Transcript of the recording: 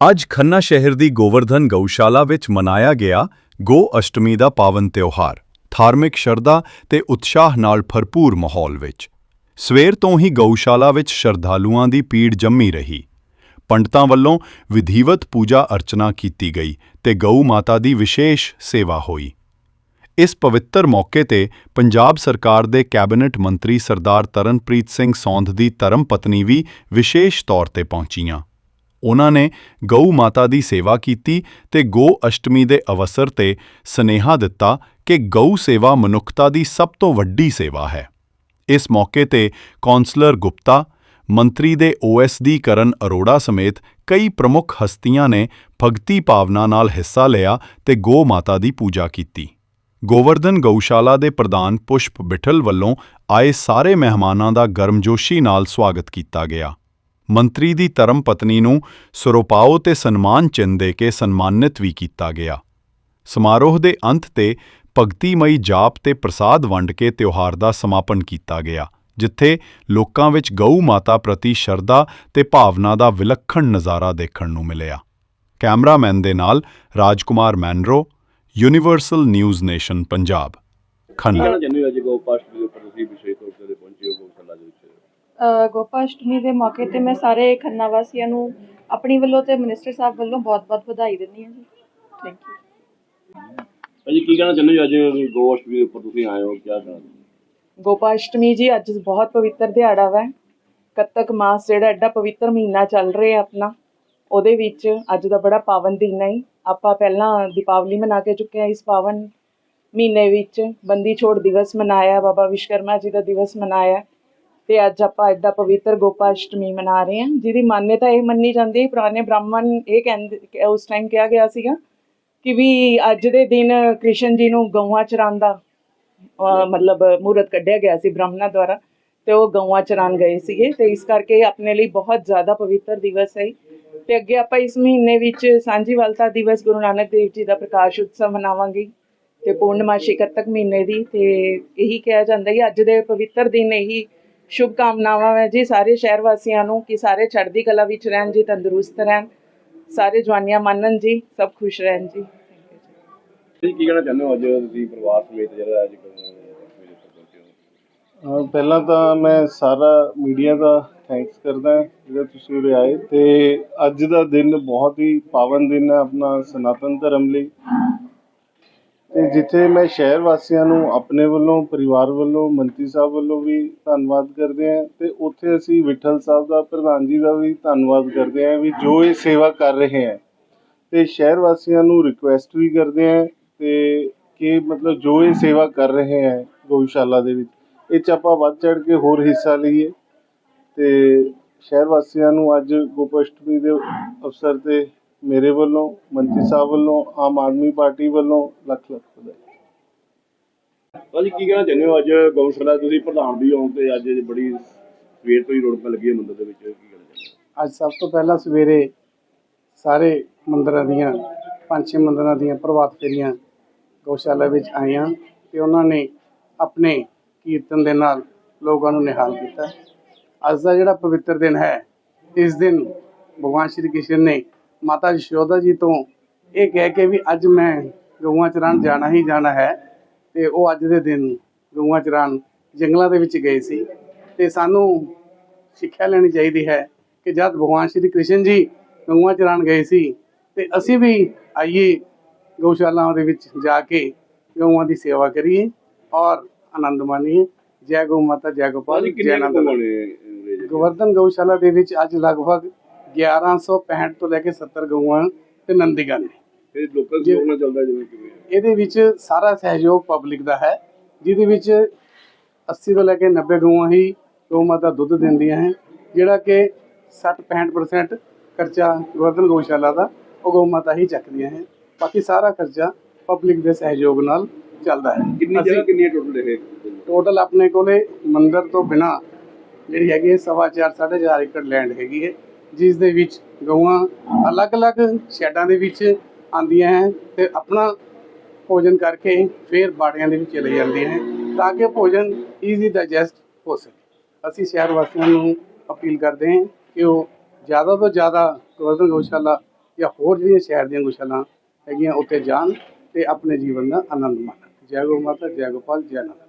ਅੱਜ ਖੰਨਾ ਸ਼ਹਿਰ ਦੀ ਗੋਵਰਧਨ ਗਊਸ਼ਾਲਾ ਵਿੱਚ ਮਨਾਇਆ ਗਿਆ ਗੋ ਅਸ਼ਟਮੀ ਦਾ ਪਾਵਨ ਤਿਉਹਾਰ, ਧਾਰਮਿਕ ਸ਼ਰਧਾ ਤੇ ਉਤਸ਼ਾਹ ਨਾਲ ਭਰਪੂਰ ਮਾਹੌਲ ਵਿੱਚ। ਸਵੇਰ ਤੋਂ ਹੀ ਗਊਸ਼ਾਲਾ ਵਿੱਚ ਸ਼ਰਧਾਲੂਆਂ ਦੀ ਪੀੜ ਜੰਮੀ ਰਹੀ। ਪੰਡਤਾਂ ਵੱਲੋਂ ਵਿਧੀਵਤ ਪੂਜਾ ਅਰਚਨਾ ਕੀਤੀ ਗਈ ਤੇ ਗਊ ਮਾਤਾ ਦੀ ਵਿਸ਼ੇਸ਼ ਸੇਵਾ ਹੋਈ। ਇਸ ਪਵਿੱਤਰ ਮੌਕੇ ਤੇ ਪੰਜਾਬ ਸਰਕਾਰ ਦੇ ਕੈਬਨਿਟ ਮੰਤਰੀ ਸਰਦਾਰ ਤਰਨਪ੍ਰੀਤ ਸਿੰਘ ਸੌਂਧ ਦੀ ਧਰਮ ਪਤਨੀ ਵੀ ਵਿਸ਼ੇਸ਼ ਤੌਰ ਤੇ ਪਹੁੰਚੀਆਂ। ਉਹਨਾਂ ਨੇ ਗਊ ਮਾਤਾ ਦੀ ਸੇਵਾ ਕੀਤੀ ਤੇ ਗੋ ਅਸ਼ਟਮੀ ਦੇ ਅਵਸਰ ਤੇ ਸਨੇਹਾ ਦਿੱਤਾ ਕਿ ਗਊ ਸੇਵਾ ਮਨੁੱਖਤਾ ਦੀ ਸਭ ਤੋਂ ਵੱਡੀ ਸੇਵਾ ਹੈ। ਇਸ ਮੌਕੇ ਤੇ ਕੌਂਸਲਰ ਗੁਪਤਾ, ਮੰਤਰੀ ਦੇ ਓਐਸਡੀ ਕਰਨ ਅਰੋੜਾ ਸਮੇਤ ਕਈ ਪ੍ਰਮੁੱਖ ਹਸਤੀਆਂ ਨੇ ਭਗਤੀ ਭਾਵਨਾ ਨਾਲ ਹਿੱਸਾ ਲਿਆ ਤੇ ਗੋ ਮਾਤਾ ਦੀ ਪੂਜਾ ਕੀਤੀ। ਗੋਵਰਧਨ ਗਊਸ਼ਾਲਾ ਦੇ ਪ੍ਰਧਾਨ ਪੁਸ਼ਪ ਬਿਠਲ ਵੱਲੋਂ ਆਏ ਸਾਰੇ ਮਹਿਮਾਨਾਂ ਦਾ ਗਰਮਜੋਸ਼ੀ ਨਾਲ ਸਵਾਗਤ ਕੀਤਾ ਗਿਆ। ਮੰਤਰੀ ਦੀ ਧਰਮ ਪਤਨੀ ਨੂੰ ਸਰੋਪਾਓ ਤੇ ਸਨਮਾਨ ਚਿੰਨ੍ਹ ਦੇ ਕੇ ਸਨਮਾਨਿਤ ਵੀ ਕੀਤਾ ਗਿਆ। ਸਮਾਰੋਹ ਦੇ ਅੰਤ ਤੇ ਭਗਤੀਮਈ ਜਾਪ ਤੇ ਪ੍ਰਸਾਦ ਵੰਡ ਕੇ ਤਿਉਹਾਰ ਦਾ ਸਮਾਪਨ ਕੀਤਾ ਗਿਆ, ਜਿੱਥੇ ਲੋਕਾਂ ਵਿੱਚ ਗਊ ਮਾਤਾ ਪ੍ਰਤੀ ਸ਼ਰਧਾ ਤੇ ਭਾਵਨਾ ਦਾ ਵਿਲੱਖਣ ਨਜ਼ਾਰਾ ਦੇਖਣ ਨੂੰ ਮਿਲਿਆ। ਕੈਮਰਾਮੈਨ ਦੇ ਨਾਲ Rajkumar ਮੈਨਰੋ, universal news nation Punjab, Khanna. ਕਹਿਣਾ ਚਾਹੁੰਦੇ ਹੋ ਅੱਜ ਗੋਪਾਸ਼ਟਮੀ ਦੇ ਤੁਸੀਂ ਵਿਸ਼ੇਸ਼ ਤੌਰ ਤੇ ਪਹੁੰਚੇ ਹੋ ਗੋਸ਼ਾਲਾ ਦੇ ਵਿੱਚ ਅ, ਗੋਪਾ ਅਸ਼ਟਮੀ ਦੇ ਮੌਕੇ ਤੇ ਮੈਂ ਸਾਰੇ ਖੰਨਾ ਵਾਸੀਆਂ ਨੂੰ ਆਪਣੀ ਵੱਲੋਂ ਤੇ ਮਿਨਿਸਟਰ ਸਾਹਿਬ ਵੱਲੋਂ ਬਹੁਤ-ਬਹੁਤ ਵਧਾਈ ਦਿੰਦੀ ਹਾਂ ਜੀ। ਥੈਂਕ ਯੂ ਭਾਜੀ ਕੀ ਕਹਿਣਾ ਚਾਹੁੰਦੇ ਹੋ ਅੱਜ ਗੋਸ਼ਟਮੀ ਦੇ ਉੱਪਰ ਤੁਸੀਂ ਆਏ ਹੋ ਕੀ ਕਹਿਣਾ ਗੋਪਾ ਅਸ਼ਟਮੀ ਜੀ ਅੱਜ ਬਹੁਤ ਪਵਿੱਤਰ ਦਿਹਾੜਾ ਵਾ। ਕੱਤਕ ਮਾਸ ਜਿਹੜਾ ਐਡਾ ਪਵਿੱਤਰ ਮਹੀਨਾ ਚੱਲ ਰਿਹਾ ਆਪਣਾ ਉਹਦੇ ਵਿੱਚ ਅੱਜ ਦਾ ਬੜਾ ਪਾਵਨ ਦਿਨ ਹੈ ਆਪਾਂ ਪਹਿਲਾਂ ਦੀਪਾਵਲੀ ਮਨਾ ਕੇ ਚੁੱਕੇ ਹਾਂ ਇਸ ਪਾਵਨ ਮਹੀਨੇ ਵਿੱਚ। ਬੰਦੀ ਛੋੜ ਦਿਵਸ ਮਨਾਇਆ ਬਾਬਾ ਵਿਸ਼ਕਰਮਾ ਜੀ ਦਾ ਦਿਵਸ ਮਨਾਇਆ। ਤੇ ਅੱਜ ਆਪਾਂ ਐਡਾ ਪਵਿੱਤਰ ਗੋਪਾ ਅਸ਼ਟਮੀ ਮਨਾ ਰਹੇ ਹਾਂ। ਜਿਹਦੀ ਮਾਨਯਤਾ ਇਹ ਮੰਨੀ ਜਾਂਦੀ ਹੈ। ਪੁਰਾਣੇ ਬ੍ਰਾਹਮਣ ਇਹ ਕਹਿੰਦੇ ਉਸ ਟਾਈਮ ਕਿਹਾ ਗਿਆ ਸੀਗਾ ਕਿ ਵੀ ਅੱਜ ਦੇ ਦਿਨ ਕ੍ਰਿਸ਼ਨ ਜੀ ਨੂੰ ਗਊਆਂ ਚਰਾਉਣ ਦਾ ਮਤਲਬ ਮੂਰਤ ਕੱਢਿਆ ਗਿਆ ਸੀ ਬ੍ਰਾਹਮਣਾਂ ਦੁਆਰਾ ਤੇ ਉਹ ਗਊਆਂ ਚਰਾਉਣ ਗਏ ਸੀਗੇ। ਤੇ ਇਸ ਕਰਕੇ ਆਪਣੇ ਲਈ ਬਹੁਤ ਜ਼ਿਆਦਾ ਪਵਿੱਤਰ ਦਿਵਸ ਹੈ। ਤੇ ਅੱਗੇ ਆਪਾਂ ਇਸ ਮਹੀਨੇ ਵਿੱਚ ਸਾਂਝੀਵਾਲਤਾ ਦਿਵਸ ਗੁਰੂ ਨਾਨਕ ਦੇਵ ਜੀ ਦਾ ਪ੍ਰਕਾਸ਼ ਉਤਸਵ ਮਨਾਵਾਂਗੇ ਤੇ ਪੂਰਨਮਾਸ਼ੀ ਕੱਤਕ ਮਹੀਨੇ ਦੀ। ਤੇ ਇਹੀ ਕਿਹਾ ਜਾਂਦਾ ਹੈ ਅੱਜ ਦੇ ਪਵਿੱਤਰ ਦਿਨ ਇਹੀ ਸ਼ੁਭ ਕਾਮਨਾਵਾਂ ਹੈ ਜੀ ਸਾਰੇ ਸ਼ਹਿਰ ਵਾਸੀਆਂ ਨੂੰ ਕਿ ਸਾਰੇ ਚੜ੍ਹਦੀ ਕਲਾ ਵਿੱਚ ਰਹਿਣ ਜੀ ਤੰਦਰੁਸਤ ਰਹਿਣ। ਸਾਰੇ ਜਵਾਨੀਆਂ ਮੰਨਣ ਜੀ ਸਭ ਖੁਸ਼ ਰਹਿਣ ਜੀ। ਭਾਜੀ ਕੀ ਕਹਿਣਾ ਚਾਹੁੰਦੇ ਹੋ ਅੱਜ ਤੁਸੀਂ ਪਰਿਵਾਰ ਸਮੇਤ ਜਿਹੜਾ ਅੱਜ ਗੋਸ਼ਟਮੀ ਦੇ ਉੱਪਰ ਪਹੁੰਚੇ ਹੋ? ਅਹ ਪਹਿਲਾਂ ਤਾਂ ਮੈਂ ਸਾਰਾ ਮੀਡੀਆ ਦਾ ਥੈਂਕਸ ਕਰਦਾ ਜਿਹੜਾ ਤੁਸੀਂ ਉਰੇ ਆਏ ਤੇ ਅੱਜ ਦਾ ਦਿਨ ਬਹੁਤ ਹੀ ਪਾਵਨ ਦਿਨ ਹੈ ਆਪਣਾ ਸਨਾਤਨ ਧਰਮ ਲਈ। ਤੇ ਜਿੱਥੇ ਮੈਂ ਸ਼ਹਿਰ ਵਾਸੀਆਂ ਨੂੰ ਆਪਣੇ ਵੱਲੋਂ, ਪਰਿਵਾਰ ਵੱਲੋਂ, ਮੰਤਰੀ ਸਾਹਿਬ ਵੱਲੋਂ ਵੀ ਧੰਨਵਾਦ ਕਰਦੇ ਹਾਂ ਤੇ ਉੱਥੇ ਅਸੀਂ ਵਿਠਲ ਸਾਹਿਬ ਦਾ, ਪ੍ਰਧਾਨ ਜੀ ਦਾ ਵੀ ਧੰਨਵਾਦ ਕਰਦੇ ਹਾਂ ਵੀ ਜੋ ਇਹ ਸੇਵਾ ਕਰ ਰਹੇ ਹੈ। ਤੇ ਸ਼ਹਿਰ ਵਾਸੀਆਂ ਨੂੰ ਰਿਕੁਐਸਟ ਵੀ ਕਰਦੇ ਹਾਂ ਤੇ ਕਿ ਮਤਲਬ ਜੋ ਇਹ ਸੇਵਾ ਕਰ ਰਹੇ ਹੈ ਗਊਸ਼ਾਲਾ ਦੇ ਵਿੱਚ, ਇਹ 'ਚ ਆਪਾਂ ਵੱਧ ਚੜ ਕੇ ਹੋਰ ਹਿੱਸਾ ਲਈਏ। ਤੇ ਸ਼ਹਿਰ ਵਾਸੀਆਂ ਨੂੰ ਅੱਜ ਗੋਪਾਸ਼ਟਮੀ ਦੇ ਅਵਸਰ ਤੇ ਮੇਰੇ ਵੱਲੋਂ ਮੰਤਰੀ ਸਾਹਿਬ ਵੱਲੋਂ ਆਮ ਆਦਮੀ ਪਾਰਟੀ ਵੱਲੋਂ ਲੱਖ ਲੱਖ ਵਧਾਈ। ਭਾਜੀ ਕੀ ਕਹਿਣਾ ਚਾਹੁੰਦੇ ਹੋ? ਅੱਜ ਗੋਸ਼ਾਲਾ ਤੁਸੀਂ ਪ੍ਰਧਾਨ ਵੀ ਹੋ ਤੇ ਅੱਜ ਬੜੀ ਸਵੇਰ ਤੋਂ ਹੀ ਰੌਣਕ ਲੱਗੀ ਹੈ ਮੰਦਿਰ ਦੇ ਵਿੱਚ ਕੀ ਕਹਿਣਾ ਚਾਹੁੰਦੇ ਹੋ? ਅੱਜ ਸਭ ਤੋਂ ਪਹਿਲਾਂ ਸਵੇਰੇ ਸਾਰੇ ਮੰਦਰਾਂ ਦੀਆਂ ਪੰਜ ਛੇ ਮੰਦਰਾਂ ਦੀਆਂ ਪ੍ਰਭਾਤ ਫੇਰੀਆਂ ਗਊਸ਼ਾਲਾ ਵਿੱਚ ਆਈਆਂ ਤੇ ਉਹਨਾਂ ਨੇ ਆਪਣੇ ਕੀਰਤਨ ਦੇ ਨਾਲ ਲੋਕਾਂ ਨੂੰ ਨਿਹਾਲ ਕੀਤਾ। ਅੱਜ ਦਾ ਜਿਹੜਾ ਪਵਿੱਤਰ ਦਿਨ ਹੈ ਇਸ ਦਿਨ ਭਗਵਾਨ ਸ਼੍ਰੀ ਕ੍ਰਿਸ਼ਨ ਨੇ ਮਾਤਾ ਯਸ਼ੋਦਾ ਜੀ ਤੋਂ ਇਹ ਕਹਿ ਕੇ ਵੀ ਅੱਜ ਮੈਂ ਗਊਆਂ ਚਰਾਉਣ ਜਾਣਾ ਹੀ ਜਾਣਾ ਹੈ ਤੇ ਉਹ ਅੱਜ ਦੇ ਦਿਨ ਗਊਆਂ ਚਰਾਉਣ ਜੰਗਲਾਂ ਦੇ ਵਿੱਚ ਗਏ ਸੀ ਤੇ ਸਾਨੂੰ ਸਿੱਖਿਆ ਲੈਣੀ ਚਾਹੀਦੀ ਹੈ ਕਿ ਜਦ ਭਗਵਾਨ ਸ਼੍ਰੀ ਕ੍ਰਿਸ਼ਨ ਜੀ ਗਊਆਂ ਚਰਾਉਣ ਗਏ ਸੀ ਤੇ ਅਸੀਂ ਵੀ ਆਈਏ ਗਊਸ਼ਾਲਾਵਾਂ ਦੇ ਵਿੱਚ ਜਾ ਕੇ ਗਊਆਂ ਦੀ ਸੇਵਾ ਕਰੀਏ ਔਰ ਆਨੰਦ ਮਾਣੀਏ ਜੈ ਗਊ ਮਾਤਾ ਜੈ ਗੋਪਾਲ ਜੈ ਆਨੰਦ? ਗੋਵਰਧਨ ਗਊਸ਼ਾਲਾ ਦੇ ਵਿੱਚ ਅੱਜ ਲਗਭਗ 1165 ਤੋਂ ਲੈ ਕੇ 70 ਗਊਆਂ ਤੇ ਨੰਦੀਗਾਂ ਨੇ ਇਹ ਲੋਕਲ। ਲੋਕ ਨਾਲ ਚੱਲਦਾ ਜਿਵੇਂ ਕਿਵੇਂ ਇਹਦੇ ਵਿੱਚ ਸਾਰਾ ਸਹਿਯੋਗ ਪਬਲਿਕ ਦਾ ਹੈ ਜਿਹਦੇ ਵਿੱਚ 80 ਤੋਂ ਲੈ ਕੇ 90 ਗਊਆਂ ਹੀ ਗਊ ਮਾਤਾ ਦੁੱਧ ਦਿੰਦੀਆਂ ਹੈ ਜਿਹੜਾ ਕਿ 60-65% ਖਰਚਾ ਗੋਵਰਧਨ ਗਊਸ਼ਾਲਾ ਦਾ ਉਹ ਗਊ ਮਾਤਾ ਹੀ ਚੱਕਦੀਆਂ ਹੈ। ਬਾਕੀ ਸਾਰਾ ਖਰਚਾ ਪਬਲਿਕ ਦੇ ਸਹਿਯੋਗ ਨਾਲ ਚੱਲਦਾ ਹੈ। ਕਿੰਨੀ ਜਗ੍ਹਾ ਕਿੰਨੀ ਟੋਟਲ ਇਹ ਟੋਟਲ ਆਪਣੇ ਕੋਲੇ ਮੰਦਰ ਤੋਂ ਬਿਨਾ ਜਿਹੜੀ ਹੈਗੀ ਹੈ ਸਵਾ ਚਾਰ ਸਾਢੇ ਚਾਰ ਏਕੜ ਲੈਂਡ ਹੈਗੀ ਹੈ। ਜਿਸ ਦੇ ਵਿੱਚ ਗਊਆਂ ਅਲੱਗ-ਅਲੱਗ ਸ਼ੈਡਾਂ ਦੇ ਵਿੱਚ ਆਉਂਦੀਆਂ ਹੈ ਤੇ ਆਪਣਾ ਭੋਜਨ ਕਰਕੇ ਫਿਰ ਬਾੜੀਆਂ ਦੇ ਵਿੱਚ ਚਲੇ ਜਾਂਦੀਆਂ ਹੈ ਤਾਂ ਕਿ ਭੋਜਨ ਈਜ਼ੀ ਡਾਈਜੈਸਟ ਹੋ ਸਕੇ। ਅਸੀਂ ਸ਼ਹਿਰ ਵਾਸੀਆਂ ਨੂੰ ਅਪੀਲ ਕਰਦੇ ਹਾਂ ਕਿ ਉਹ ਜ਼ਿਆਦਾ ਤੋਂ ਜ਼ਿਆਦਾ ਗੋਵਰਧਨ ਗਊਸ਼ਾਲਾ ਜਾਂ ਹੋਰ ਜਿਹੜੀਆਂ ਸ਼ਹਿਰ ਦੀਆਂ ਗਊਸ਼ਾਲਾ ਹੈਗੀਆਂ ਉੱਥੇ ਜਾਣ ਤੇ ਆਪਣੇ ਜੀਵਨ ਦਾ ਆਨੰਦ ਮਾਣਨ। ਜੈ ਗੋ ਮਾਤਾ, ਜੈ ਗੋਪਾਲ, ਜੈ ਨੰਦ